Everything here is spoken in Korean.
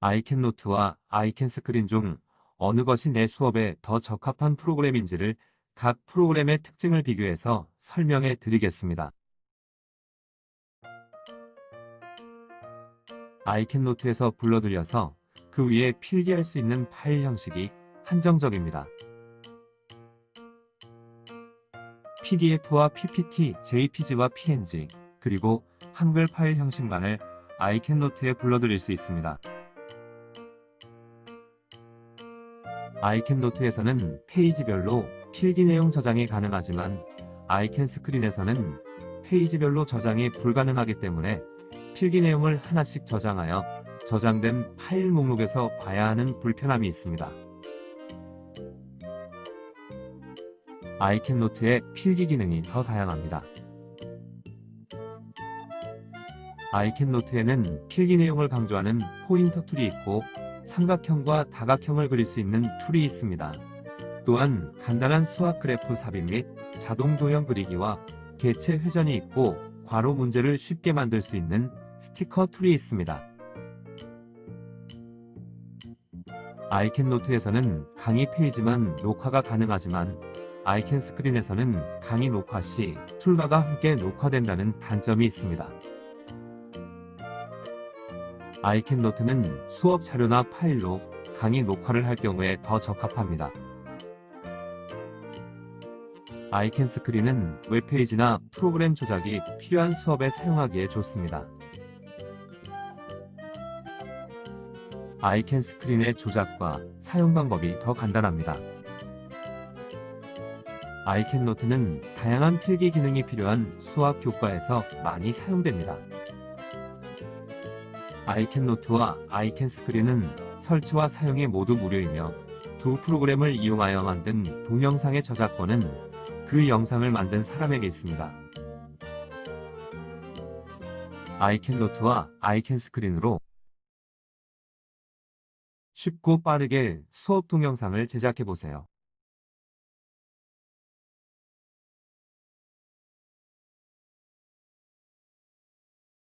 아이캔노트와 아이캔스크린 중 어느 것이 내 수업에 더 적합한 프로그램인지를 각 프로그램의 특징을 비교해서 설명해 드리겠습니다. 아이캔노트에서 불러들여서 그 위에 필기할 수 있는 파일 형식이 한정적입니다. PDF와 PPT, JPG와 PNG, 그리고 한글 파일 형식만을 아이캔노트에 불러들일 수 있습니다. 아이캔 노트에서는 페이지별로 필기 내용 저장이 가능하지만 아이캔 스크린에서는 페이지별로 저장이 불가능하기 때문에 필기 내용을 하나씩 저장하여 저장된 파일 목록에서 봐야 하는 불편함이 있습니다. 아이캔 노트의 필기 기능이 더 다양합니다. 아이캔 노트에는 필기 내용을 강조하는 포인터 툴이 있고 삼각형과 다각형을 그릴 수 있는 툴이 있습니다. 또한 간단한 수학 그래프 삽입 및 자동 도형 그리기와 개체 회전이 있고 괄호 문제를 쉽게 만들 수 있는 스티커 툴이 있습니다. 아이캔노트에서는 강의 페이지만 녹화가 가능하지만 아이캔 스크린에서는 강의 녹화 시 툴과가 함께 녹화된다는 단점이 있습니다. 아이캔 노트는 수업 자료나 파일로 강의 녹화를 할 경우에 더 적합합니다. 아이캔 스크린은 웹페이지나 프로그램 조작이 필요한 수업에 사용하기에 좋습니다. 아이캔 스크린의 조작과 사용 방법이 더 간단합니다. 아이캔 노트는 다양한 필기 기능이 필요한 수학 교과에서 많이 사용됩니다. 아이캔 노트와 아이캔 스크린은 설치와 사용이 모두 무료이며 두 프로그램을 이용하여 만든 동영상의 저작권은 그 영상을 만든 사람에게 있습니다. 아이캔 노트와 아이캔 스크린으로 쉽고 빠르게 수업 동영상을 제작해 보세요.